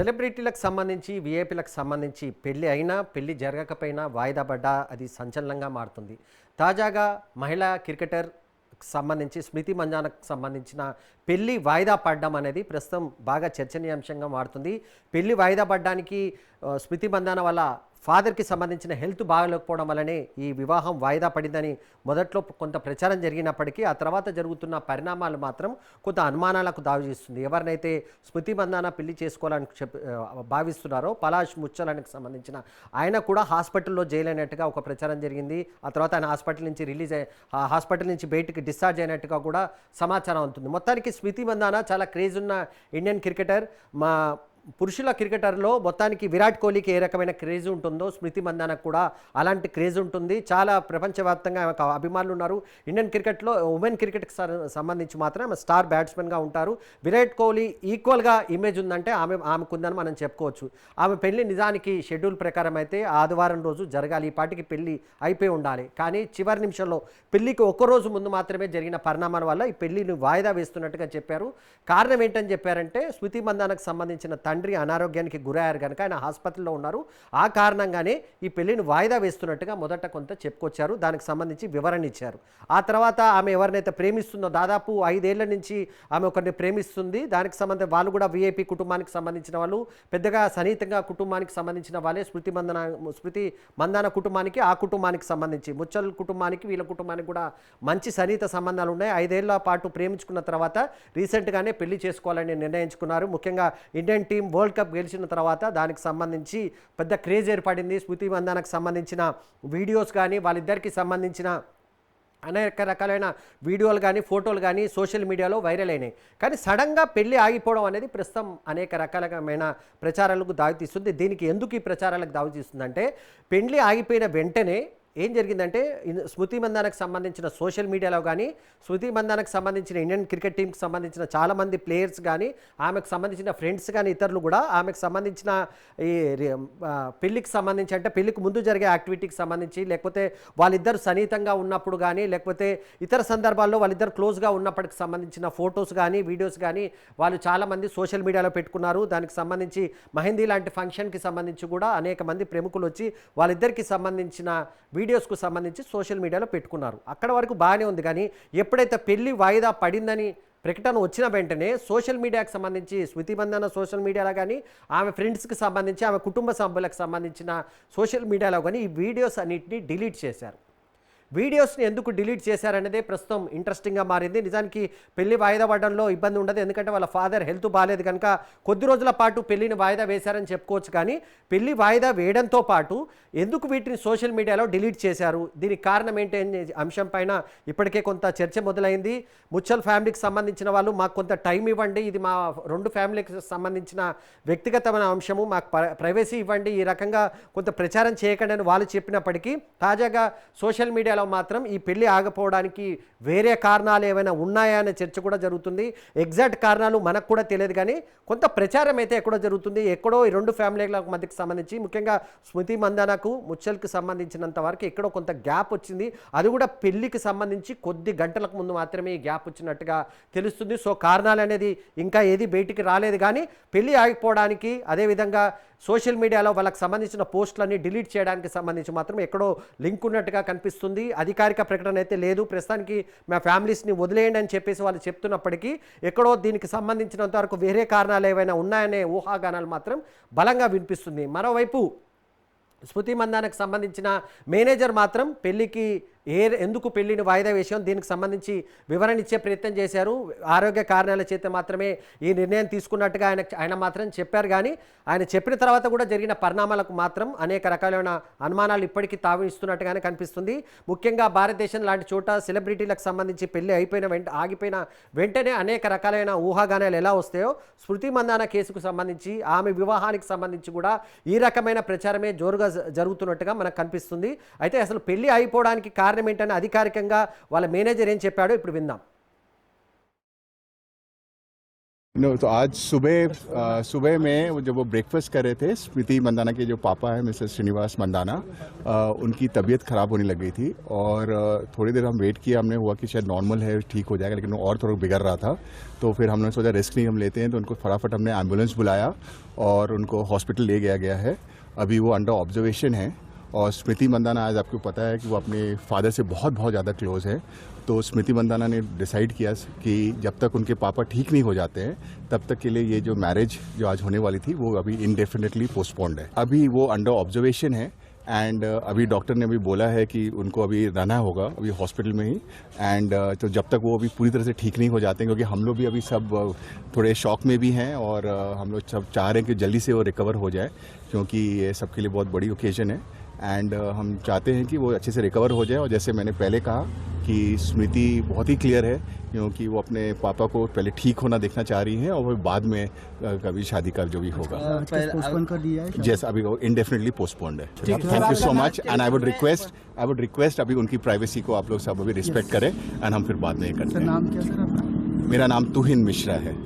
సెలబ్రిటీలకు సంబంధించి విఐపీలకు సంబంధించి పెళ్ళి అయినా పెళ్ళి జరగకపోయినా వాయిదా పడ్డా అది సంచలనంగా మారుతుంది. తాజాగా మహిళా క్రికెటర్ సంబంధించి స్మృతి మంజానకు సంబంధించిన పెళ్ళి వాయిదా పడడం అనేది ప్రస్తుతం బాగా చర్చనీయాంశంగా మారుతుంది. పెళ్ళి వాయిదా పడడానికి స్మృతి మందాన వల్ల ఫాదర్కి సంబంధించిన హెల్త్ బాగలేకపోవడం వల్లనే ఈ వివాహం వాయిదా పడిందని మొదట్లో కొంత ప్రచారం జరిగినప్పటికీ ఆ తర్వాత జరుగుతున్న పరిణామాలు మాత్రం కొంత అనుమానాలకు దావిచేస్తుంది ఎవరినైతే స్మృతి మందాన పెళ్ళి చేసుకోవాలని చెప్ భావిస్తున్నారో పలాష్ ముచ్చలానికి సంబంధించిన ఆయన కూడా హాస్పిటల్లో జైలు అయినట్టుగా ఒక ప్రచారం జరిగింది. ఆ తర్వాత ఆయన హాస్పిటల్ నుంచి రిలీజ్ అయ్యి హాస్పిటల్ నుంచి బయటికి డిశ్చార్జ్ అయినట్టుగా కూడా సమాచారం ఉంటుంది మొత్తానికి స్మృతి మందాన చాలా క్రేజ్ ఉన్న ఇండియన్ క్రికెటర్. మా పురుషుల క్రికెటర్లో మొత్తానికి విరాట్ కోహ్లీకి ఏ రకమైన క్రేజ్ ఉంటుందో స్మృతి మందానకు కూడా అలాంటి క్రేజ్ ఉంటుంది. చాలా ప్రపంచవ్యాప్తంగా ఆమెకు అభిమానులు ఉన్నారు. ఇండియన్ క్రికెట్లో ఉమెన్ క్రికెట్కి సంబంధించి మాత్రం ఆమె స్టార్ బ్యాట్స్మెన్గా ఉంటారు. విరాట్ కోహ్లీ ఈక్వల్గా ఇమేజ్ ఉందంటే ఆమె ఆమెకుందని మనం చెప్పుకోవచ్చు. ఆమె పెళ్ళి నిజానికి షెడ్యూల్ ప్రకారం అయితే ఆదివారం రోజు జరగాలి. ఈ పాటికి పెళ్ళి అయిపోయి ఉండాలి. కానీ చివరి నిమిషంలో పెళ్ళికి ఒక్క రోజు ముందు మాత్రమే జరిగిన పరిణామాల వల్ల ఈ పెళ్ళిని వాయిదా వేస్తున్నట్టుగా చెప్పారు. కారణం ఏంటని చెప్పారంటే స్మృతి మందానకు సంబంధించిన తండ్రి తండ్రి అనారోగ్యానికి గురయ్యారు కనుక ఆయన ఆసుపత్రిలో ఉన్నారు. ఆ కారణంగానే ఈ పెళ్ళిని వాయిదా వేస్తున్నట్టుగా మొదట కొంత చెప్పుకొచ్చారు. దానికి సంబంధించి వివరణ ఇచ్చారు. ఆ తర్వాత ఆమె ఎవరినైతే ప్రేమిస్తుందో దాదాపు ఐదేళ్ళ నుంచి ఆమె ఒకరిని ప్రేమిస్తుంది. దానికి సంబంధించి వాళ్ళు కూడా విఐపి కుటుంబానికి సంబంధించిన వాళ్ళు పెద్దగా సన్నిహితంగా కుటుంబానికి సంబంధించిన వాళ్ళే స్మృతి మందన స్మృతి మందాన కుటుంబానికి ఆ కుటుంబానికి సంబంధించి ముచ్చల్ కుటుంబానికి వీళ్ళ కుటుంబానికి కూడా మంచి సన్నిహిత సంబంధాలు ఉన్నాయి. ఐదేళ్ళ పాటు ప్రేమించుకున్న తర్వాత రీసెంట్గానే పెళ్ళి చేసుకోవాలని నిర్ణయించుకున్నారు. ముఖ్యంగా ఇండియన్ టీ వరల్డ్ కప్ గెలిచిన తర్వాత దానికి సంబంధించి పెద్ద క్రేజ్ ఏర్పడింది. స్మృతి మందానకు సంబంధించిన వీడియోస్ కానీ వాళ్ళిద్దరికి సంబంధించిన అనేక రకాలైన వీడియోలు కానీ ఫోటోలు కానీ సోషల్ మీడియాలో వైరల్ అయినాయి. కానీ సడన్గా పెళ్ళి ఆగిపోవడం అనేది ప్రస్తుతం అనేక రకాలమైన ప్రచారాలకు దారితీస్తుంది. దీనికి ఎందుకు ఈ ప్రచారాలకు దారితీస్తుందంటే పెళ్ళి ఆగిపోయిన వెంటనే ఏం జరిగిందంటే స్మృతి మందానకు సంబంధించిన సోషల్ మీడియాలో కానీ స్మృతి మందానకు సంబంధించిన ఇండియన్ క్రికెట్ టీంకి సంబంధించిన చాలామంది ప్లేయర్స్ కానీ ఆమెకు సంబంధించిన ఫ్రెండ్స్ కానీ ఇతరులు కూడా ఆమెకు సంబంధించిన ఈ పెళ్ళికి సంబంధించి అంటే పెళ్ళికి ముందు జరిగే యాక్టివిటీకి సంబంధించి లేకపోతే వాళ్ళిద్దరు సన్నిహితంగా ఉన్నప్పుడు కానీ లేకపోతే ఇతర సందర్భాల్లో వాళ్ళిద్దరు క్లోజ్గా ఉన్నప్పటికి సంబంధించిన ఫొటోస్ కానీ వీడియోస్ కానీ వాళ్ళు చాలామంది సోషల్ మీడియాలో పెట్టుకున్నారు. దానికి సంబంధించి మహిందీ లాంటి ఫంక్షన్కి సంబంధించి కూడా అనేక మంది ప్రముఖులు వచ్చి వాళ్ళిద్దరికి సంబంధించిన వీడియోస్కు సంబంధించి సోషల్ మీడియాలో పెట్టుకున్నారు. అక్కడ వరకు బాగానే ఉంది. కానీ ఎప్పుడైతే పెళ్ళి వాయిదా పడిందని ప్రకటన వచ్చిన వెంటనే సోషల్ మీడియాకు సంబంధించి స్మృతి బంధన సోషల్ మీడియాలో కానీ ఆమె ఫ్రెండ్స్కి సంబంధించి ఆమె కుటుంబ సభ్యులకు సంబంధించిన సోషల్ మీడియాలో కానీ ఈ వీడియోస్ అన్నింటినీ డిలీట్ చేశారు. వీడియోస్ని ఎందుకు డిలీట్ చేశారనేదే ప్రస్తుతం ఇంట్రెస్టింగ్గా మారింది. నిజానికి పెళ్ళి వాయిదా పడడంలో ఇబ్బంది ఉండదు. ఎందుకంటే వాళ్ళ ఫాదర్ హెల్త్ బాగాలేదు కనుక కొద్ది రోజుల పాటు పెళ్ళిని వాయిదా వేశారని చెప్పుకోవచ్చు కానీ పెళ్ళి వాయిదా వేయడంతో పాటు ఎందుకు వీటిని సోషల్ మీడియాలో డిలీట్ చేశారు? దీనికి కారణం ఏంటి అనే అంశం పైన ఇప్పటికే కొంత చర్చ మొదలైంది. ముచ్చల్ ఫ్యామిలీకి సంబంధించిన వాళ్ళు మాకు కొంత టైం ఇవ్వండి. ఇది మా రెండు ఫ్యామిలీకి సంబంధించిన వ్యక్తిగతమైన అంశము. మాకు ప్ర- ప్రైవసీ ఇవ్వండి. ఈ రకంగా కొంత ప్రచారం చేయకండి అని వాళ్ళు చెప్పినప్పటికీ తాజాగా సోషల్ మీడియాలో మాత్రం ఈ పెళ్ళి ఆగపోవడానికి వేరే కారణాలు ఏమైనా ఉన్నాయా అనే చర్చ కూడా జరుగుతుంది. ఎగ్జాక్ట్ కారణాలు మనకు కూడా తెలియదు కానీ కొంత ప్రచారం అయితే ఎక్కడో జరుగుతుంది. ఎక్కడో ఈ రెండు ఫ్యామిలీల మధ్యకి సంబంధించి ముఖ్యంగా స్మృతి మందనకు ముచ్చల్కి సంబంధించినంత వరకు ఎక్కడో కొంత గ్యాప్ వచ్చింది. అది కూడా పెళ్ళికి సంబంధించి కొద్ది గంటలకు ముందు మాత్రమే ఈ గ్యాప్ వచ్చినట్టుగా తెలుస్తుంది. సో కారణాలు అనేది ఇంకా ఏది బయటికి రాలేదు కానీ పెళ్ళి ఆగిపోవడానికి అదేవిధంగా సోషల్ మీడియాలో వాళ్ళకి సంబంధించిన పోస్టులన్నీ డిలీట్ చేయడానికి సంబంధించి మాత్రం ఎక్కడో లింక్ ఉన్నట్టుగా కనిపిస్తుంది. అధికారిక ప్రకటన అయితే లేదు. ప్రస్తుతానికి మా ఫ్యామిలీస్ని వదిలేయండి అని చెప్పేసి వాళ్ళు చెప్తున్నప్పటికీ ఎక్కడో దీనికి సంబంధించినంత వరకు వేరే కారణాలు ఏవైనా ఉన్నాయనే ఊహాగానాలు మాత్రం బలంగా వినిపిస్తుంది. మరోవైపు స్మృతి మందానికి సంబంధించిన మేనేజర్ మాత్రం పెళ్ళికి ఏ ఎందుకు పెళ్ళిని వాయిదా విషయం దీనికి సంబంధించి వివరణ ఇచ్చే ప్రయత్నం చేశారు. ఆరోగ్య కారణాల చేత మాత్రమే ఈ నిర్ణయం తీసుకున్నట్టుగా ఆయన ఆయన మాత్రం చెప్పారు. కానీ ఆయన చెప్పిన తర్వాత కూడా జరిగిన పరిణామాలకు మాత్రం అనేక రకాలైన అనుమానాలు ఇప్పటికీ తావిస్తున్నట్టుగానే కనిపిస్తుంది. ముఖ్యంగా భారతదేశం లాంటి చోట సెలబ్రిటీలకు సంబంధించి పెళ్ళి అయిపోయిన వెంట ఆగిపోయిన వెంటనే అనేక రకాలైన ఊహాగానాలు ఎలా వస్తాయో స్మృతి మందాన కేసుకు సంబంధించి ఆమె వివాహానికి సంబంధించి కూడా ఈ రకమైన ప్రచారమే జోరుగా జ- జరుగుతున్నట్టుగా మనకు కనిపిస్తుంది. అయితే అసలు పెళ్ళి అయిపోవడానికి కారణం ఏంటని అధికారికంగా వాళ్ళ మేనేజర్ ఏం చెప్పాడో ఇప్పుడు విందాం नो तो आज सुबह अ, सुबह में वो जब वो ब्रेकफास्ट कर रहे थे स्मृति मंदाना के जो पापा हैं मिस्टर श्रीनिवास मंदाना अ, उनकी तबीयत खराब होने लग गई थी और अ, थोड़ी देर हम वेट किया हमने हुआ कि शायद नॉर्मल है ठीक हो जाएगा लेकिन वो और थोड़ा बिगड़ रहा था तो फिर हमने सोचा रिस्क नहीं हम लेते हैं तो उनको फटाफट हमने एम्बुलेंस बुलाया और उनको हॉस्पिटल ले गया गया है अभी वो अंडर ऑब्जर्वेशन है और स्मृति मंदाना आज आपको पता है कि वो अपने फादर से बहुत बहुत ज़्यादा क्लोज है। तो स्मृति मंदाना ने डिसाइड किया कि जब तक उनके पापा ठीक नहीं हो जाते हैं तब तक के लिए ये जो मैरिज जो आज होने वाली थी वो अभी इनडेफिनेटली पोस्टपोन्ड है। अभी वो अंडर ऑब्जर्वेशन है एंड uh, अभी डॉक्टर ने अभी बोला है कि उनको अभी रहना होगा अभी हॉस्पिटल में ही। एंड uh, तो जब तक वो अभी पूरी तरह से ठीक नहीं हो जाते हैं क्योंकि हम लोग भी अभी सब थोड़े शॉक में भी हैं और uh, हम लोग सब चाह रहे हैं कि जल्दी से वो रिकवर हो जाए क्योंकि ये सबके लिए बहुत बड़ी ओकेजन है। एंड हम चाहते हैं कि वो अच्छे से रिकवर हो जाए। और जैसे मैंने पहले कहा कि स्मृति बहुत ही क्लियर है क्योंकि वो अपने पापा को पहले ठीक होना देखना चाह रही हैं और फिर बाद में कभी शादी का जो भी होगा। पोस्टपोन कर दिया है? जैसे अभी वो इंडेफिनेटली पोस्टपोन्ड है। Thank you so much and I would request I would request अभी उनकी प्राइवेसी को आप लोग सब अभी रिस्पेक्ट करें एंड हम फिर बाद में ये करते हैं। नाम क्या सर मेरा नाम तुहिन मिश्रा है।